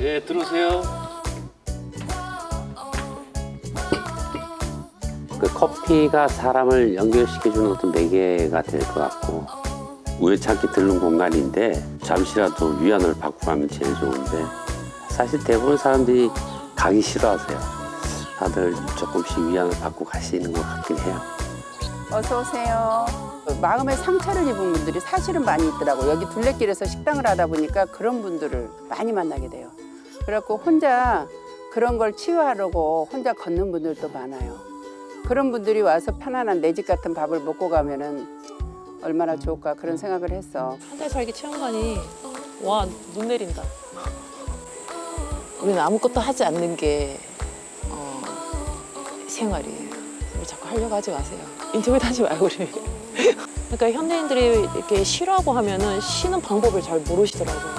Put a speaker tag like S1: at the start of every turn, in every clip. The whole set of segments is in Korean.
S1: 예, 들어오세요. 그 커피가 사람을 연결시켜주는 어떤 매개가 될 것 같고 우연찮게 들른 공간인데 잠시라도 위안을 받고 가면 제일 좋은데 사실 대부분 사람들이 가기 싫어하세요. 다들 조금씩 위안을 받고 가시는 것 같긴 해요.
S2: 어서 오세요. 마음의 상처를 입은 분들이 사실은 많이 있더라고요. 여기 둘레길에서 식당을 하다 보니까 그런 분들을 많이 만나게 돼요. 그래갖고 혼자 그런 걸 치유하려고 혼자 걷는 분들도 많아요. 그런 분들이 와서 편안한 내 집 같은 밥을 먹고 가면은 얼마나 좋을까 그런 생각을 했어.
S3: 한달 살기 체험관이 와 눈 내린다. 우리는 아무것도 하지 않는 게 어, 생활이에요. 우리 자꾸 하려고 하지 마세요. 인터뷰 하지 말고 우리. 그러니까 현대인들이 이렇게 쉬라고 하면은 쉬는 방법을 잘 모르시더라고요.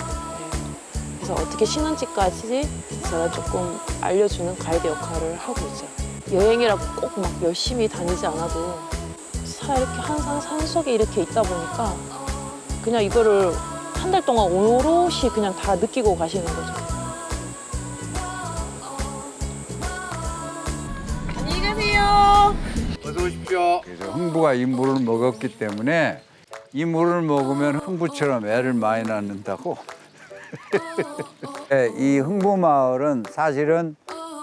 S3: 네. 그래서 어떻게 쉬는지까지 제가 조금 알려주는 가이드 역할을 하고 있죠. 여행이라고 꼭 막 열심히 다니지 않아도 사 이렇게 항상 산속에 이렇게 있다 보니까 그냥 이거를 한 달 동안 오롯이 그냥 다 느끼고 가시는 거죠. 안녕히 가세요.
S4: 어서 오십시오.
S5: 그래서 흥부가 이 물을 먹었기 때문에 이 물을 먹으면 흥부처럼 애를 많이 낳는다고. 예, 이 흥부 마을은 사실은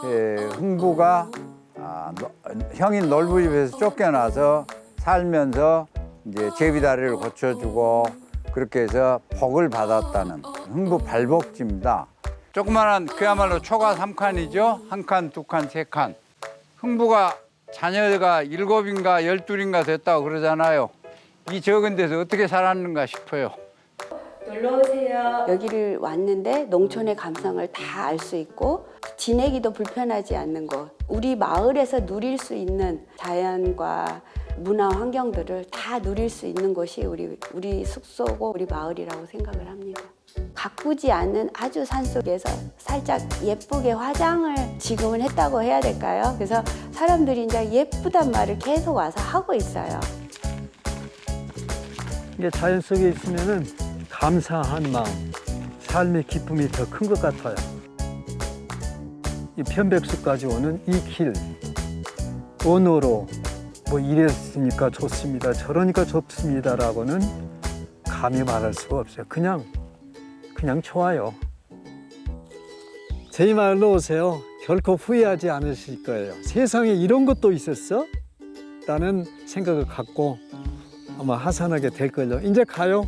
S5: 예, 흥부가 아, 너- 형인 놀부 집에서 쫓겨나서 살면서 이제 제비다리를 고쳐주고 그렇게 해서 복을 받았다는 흥부 발복지입니다. 조그마한 그야말로 초가 삼칸이죠한 칸, 두 칸, 세 칸. 흥부가 자녀가 일곱인가 열둘인가 됐다고 그러잖아요. 이 적은 데서 어떻게 살았는가 싶어요.
S6: 여기를 왔는데 농촌의 감성을 다 알 수 있고 지내기도 불편하지 않는 곳. 우리 마을에서 누릴 수 있는 자연과 문화 환경들을 다 누릴 수 있는 곳이 우리 우리 숙소고 우리 마을이라고 생각을 합니다. 가꾸지 않은 아주 산 속에서 살짝 예쁘게 화장을 지금은 했다고 해야 될까요? 그래서 사람들이 이제 예쁘단 말을 계속 와서 하고 있어요.
S7: 이게 자연 속에 있으면은 감사한 마음, 삶의 기쁨이 더 큰 것 같아요. 이 편백숲까지 오는 이 길, 언어로 뭐 이랬으니까 좋습니다, 저러니까 좋습니다라고는 감히 말할 수가 없어요. 그냥 그냥 좋아요. 저희 마을로 오세요. 결코 후회하지 않으실 거예요. 세상에 이런 것도 있었어? 라는 생각을 갖고 아마 하산하게 될 걸요. 이제 가요.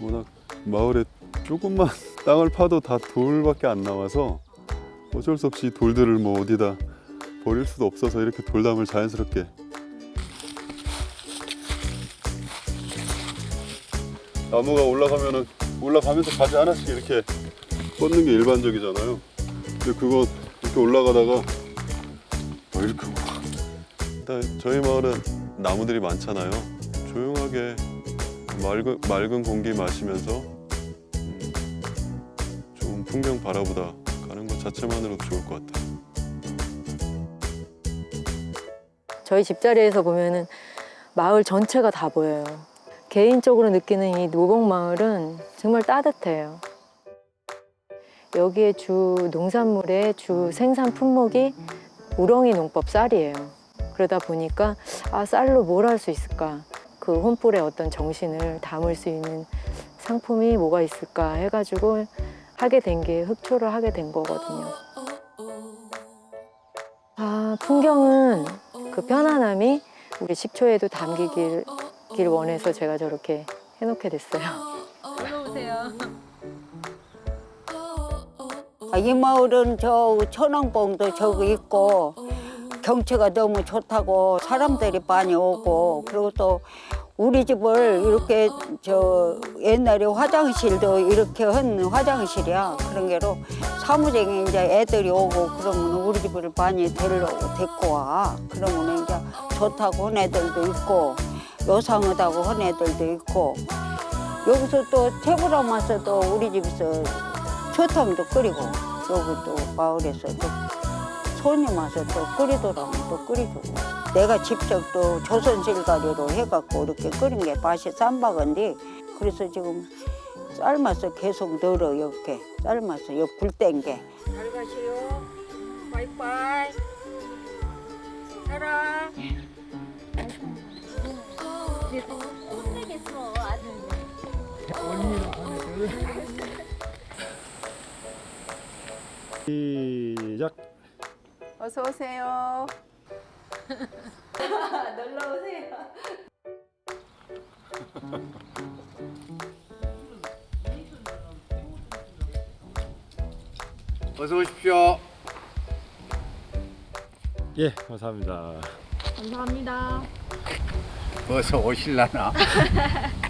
S8: 워낙 마을에 조금만 땅을 파도 다 돌밖에 안 나와서 어쩔 수 없이 돌들을 뭐 어디다 버릴 수도 없어서 이렇게 돌담을 자연스럽게 나무가 올라가면은 올라가면서 가지 하나씩 이렇게 뻗는 게 일반적이잖아요. 근데 그거 이렇게 올라가다가 뭐 이렇게 일단 저희 마을은 나무들이 많잖아요. 조용하게 맑은, 맑은 공기 마시면서 음, 좋은 풍경 바라보다 가는 것 자체만으로도 좋을 것 같아요.
S9: 저희 집자리에서 보면은 마을 전체가 다 보여요. 개인적으로 느끼는 이 노봉 마을은 정말 따뜻해요. 여기에 주 농산물의 주 생산 품목이 우렁이 농법 쌀이에요. 그러다 보니까 아 쌀로 뭘 할 수 있을까? 그 혼불의 어떤 정신을 담을 수 있는 상품이 뭐가 있을까 해가지고 하게 된 게 흑초를 하게 된 거거든요. 아 풍경은 그 편안함이 우리 식초에도 담기길 길 원해서 제가 저렇게 해놓게 됐어요.
S10: 아, 이 마을은 저 천왕봉도 저기 있고 경치가 너무 좋다고 사람들이 많이 오고 그리고 또 우리 집을 이렇게 저 옛날에 화장실도 이렇게 한 화장실이야. 그런 게로 사무장에 이제 애들이 오고 그러면 우리 집을 많이 데리러 데리고 와. 그러면 이제 좋다고 한 애들도 있고 요상하다고 한 애들도 있고 여기서 또 태부람 와서 또 우리 집에서 초탕도 끓이고 여기 또 마을에서 또 손님 와서 또 끓이더라면 또 끓여주고 내가 직접 또 조선실가리로 해갖고 이렇게 끓인 게 맛이 쌈박인데 그래서 지금 삶아서 계속 널어 이렇게 삶아서 옆불 땡게.
S4: 잘 가시오. 바이바이. 살아. 혼내겠어 아들.
S11: 시작.
S2: 어서 오세요.
S5: 어서 오십시오.
S11: 예, 감사합니다.
S12: 감사합니다.
S5: 어서 오실라나?